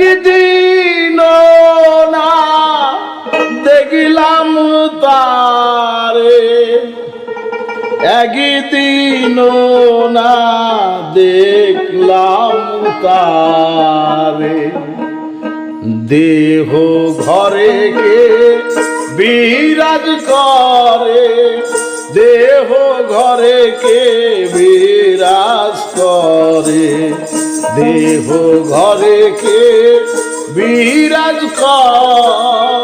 একদিন না দেখিলাম তারে। একদিন না দেখলাম তারে। দেহ ঘরে কে বিরাজ করে, দেহ ঘরে কে দেহ ঘরে কে বিরাজ করে।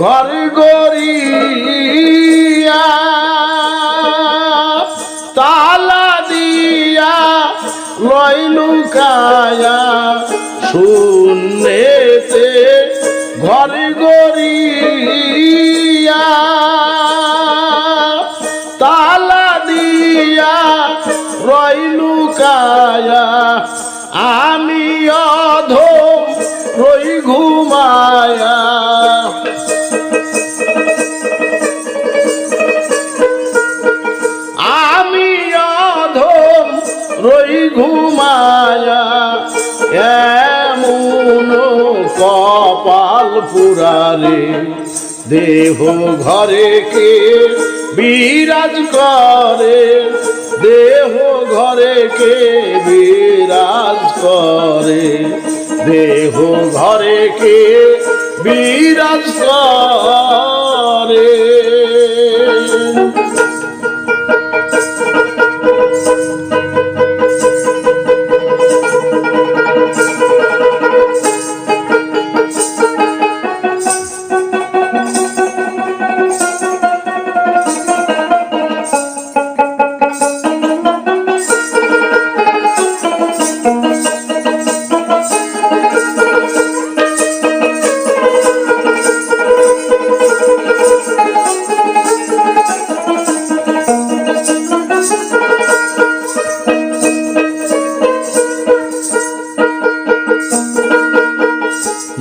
ঘর গড়িয়া তালা দিয়া লইলু কায়া শূন্যেতে ঘর গড়িয়া। পুরারে দেহ ঘরে কে বিরাজ করে? দেহ ঘরে কে বিরাজ করে?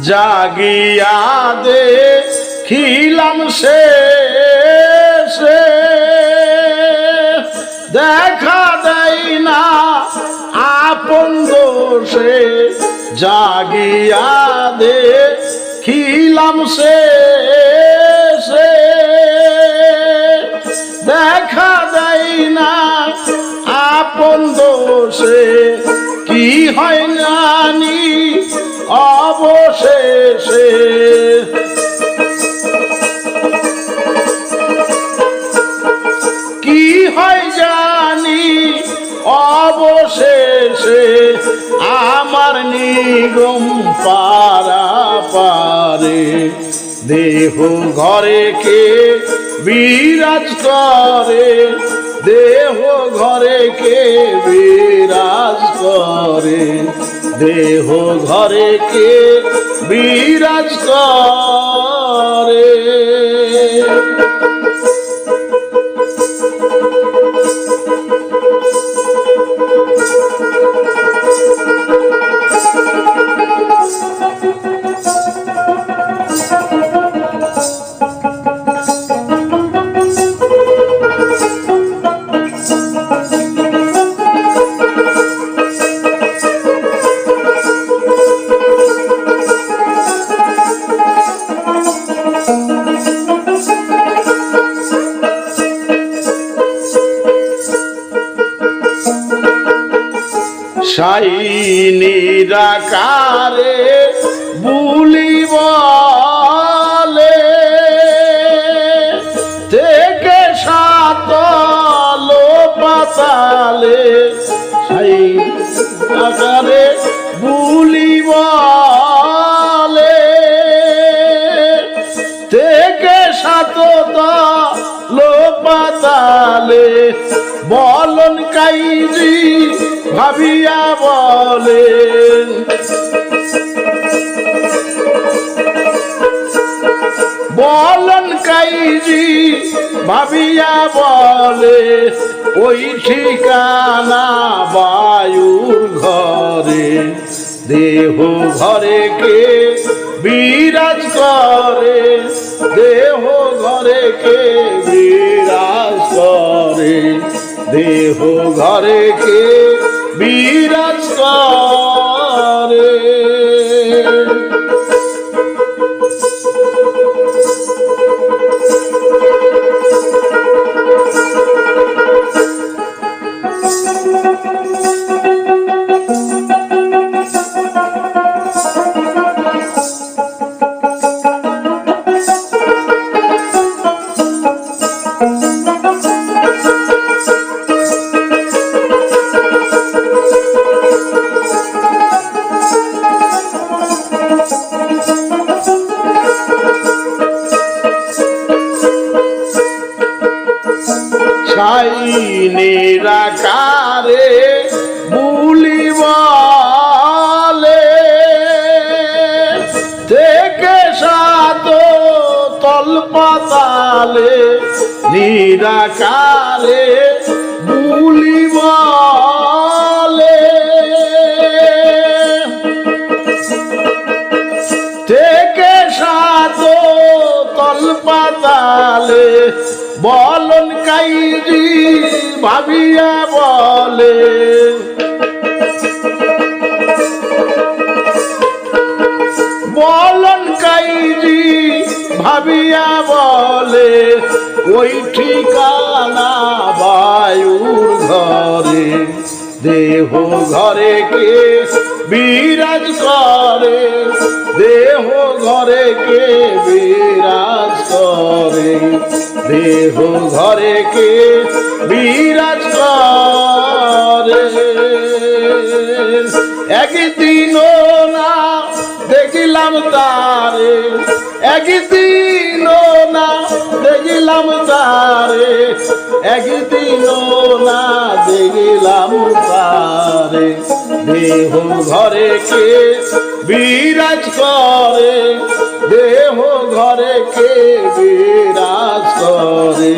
জাগিয়া দে খিলাম সে দেখা দেয় না আপন দোষে। জাগিয়া দে খিলাম সে দেখা দেয় না আপন দোষে। কি হয় জানি অবশেষে কি হয় জানি? অবশেষে আমার নিগম পারা পারে দেহ ঘরে কে বিরাজ করে? দেহ ঘরে কে বিরাজ করে? দেহ ঘরে কে বিরাজ করে? সাই নিরাকারে বুলি ভাবিয়া বলেন বলন কাইজি, ভাবিয়া বলে, ওই ঠিকানা বায়ুর ঘরে। দেহ ঘরে কে বিরাজ করে? দেহ ঘরে কে বিরাজ করে? দেহ ঘরে কে বিরাজ করে। আকারে বুলি বলে থেকে সাত তল পাতালে নিরাকারে বুলি বলন কাইজি ভাবিয়া বলে। বলন কাইজি ভাবিয়া বলে, ওই ঠিকানা বায়ুর ঘরে। দেহ ঘরে কে বিরাজ করে? দেহ ঘরে কে বিরাজ করে? দেহ ঘরে কে বিরাজ করে। একদিন না দেখিলাম তারে একদিন না দেখিলাম তারে একদিন না দেখিলাম তারে। দেহ ঘরে কে বিরাজ করে, দেহ ঘরে কে বিরাজ করে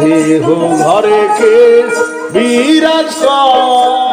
দেহ ঘরে কে বিরাজ করে।